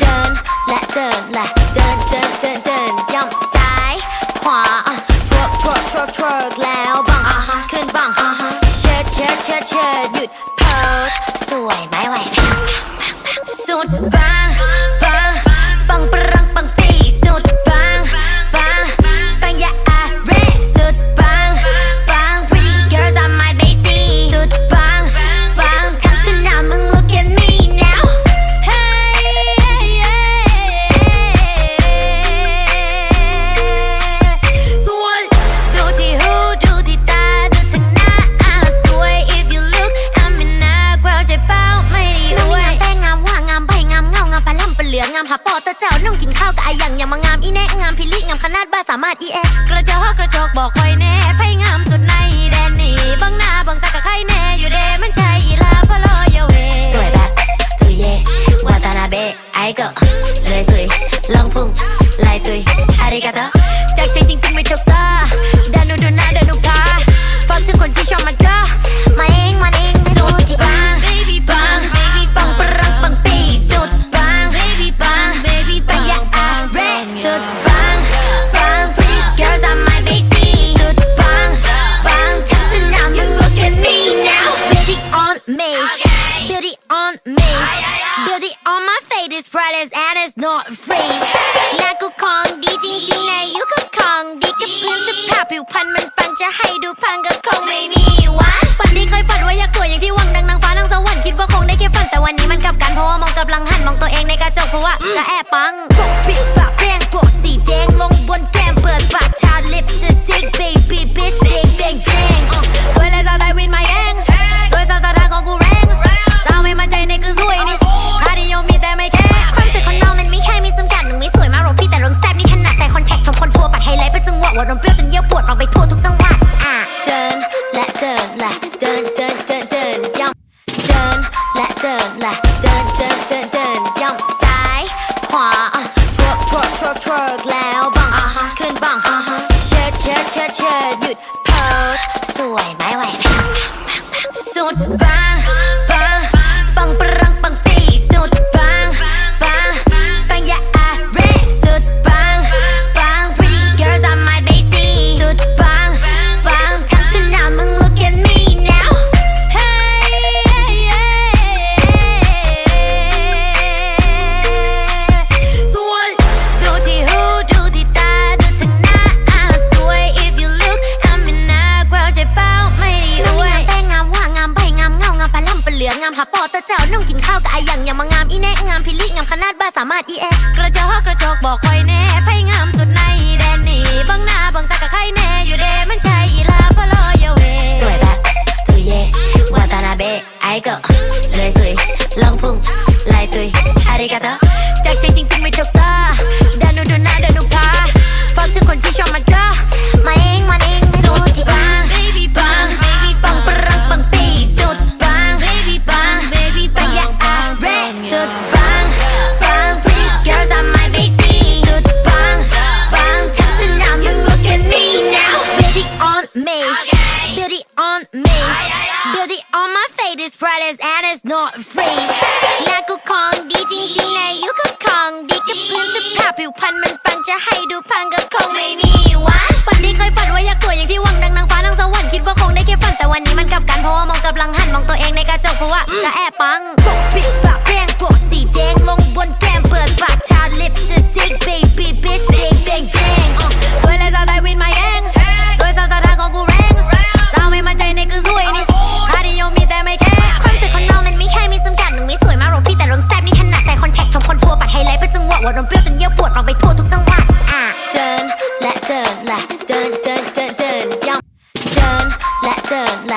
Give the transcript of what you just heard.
เดินและเดินและเดินเดินเดินเดินย่ำซ้ายขวาทวกทวกทวกทวกแล้ว หลืองงาปอตะเจ้าน้องกินข้าวกับไอหยังอย่ามางามอีแน่งามพิลิงามขนาดบ้าสามารถอีแอกระจอกกระจกบอกคอยแน่ไฟงามสุดในแดนนี้บังหน้าบังตากับใครแน่อยู่เดมันใจอีลาพะโลอยเวสวยแบบตุยเยวาตานาเบะไอเกะเลยสุยลองพุ่งลายตุยอาริกาโตจากใจจริงๆไม่ถูกต้องดานูดูหน้าดานูพาฟังทุกคนที่ชอบมาเจอมา beauty on me beauty on my face is flawless and it's not free หน้ากูของดีจริงๆในยุคของดีกับพื้นสภาพผิวพรรณมันปังจะให้ดูพังก็คงไม่มีวันฝันที่เคยฝันว่าอยากสวยอย่างที่หวังดังนางฟ้านางสวรรค์คิดว่าคงได้แค่ฝันแต่วันนี้มันกลับกันเพราะว่ามองกำลังหันมองตัวเองในกระจกเพราะว่าจะแอบปังปกปิดปากแดงปกสีแดงลงบน ไล หลืองงาปอตะเจ้าน้องกินข้าวกับไอหยังอย่ามางามอีแน่งามพิลิงามขนาดบ้าสามารถอีแอกกระจอกกระจกบอกคอยแน่ไฟงามสุดในแดนนี้บังหน้าบังตากับใครแน่อยู่เดมันใจอีลาพะโลอยเวสวยแบบตุยเย่วาตานาเบะไอเกะเลยสุยลองพุ่งลายตุยอาริกาโตจากใจจริงๆไม่ถูกต้องดานูดูหน้าดานูพาฟังทุกคนที่ชอบมาเจอมา beauty on me beauty on my face is flawless and it's not free หน้ากูของดีจริงๆในยุคของดีกับพื้นสภาพผิวพรรณมันปังจะให้ดูพังก็คงไม่มีวันฝันที่เคยฝันว่าอยากสวยอย่างที่หวังดังนางฟ้านางสวรรค์คิดว่าคงได้แค่ฝันแต่วันนี้มันกลับกันเพราะว่ามองกำลังหันมองตัวเองในกระจกเพราะว่าจะแอบปังปกปิดปากแดงปกสีแดงลงบนแก้มเปิดปากทาลิปสติก baby bitch bang bang bang แล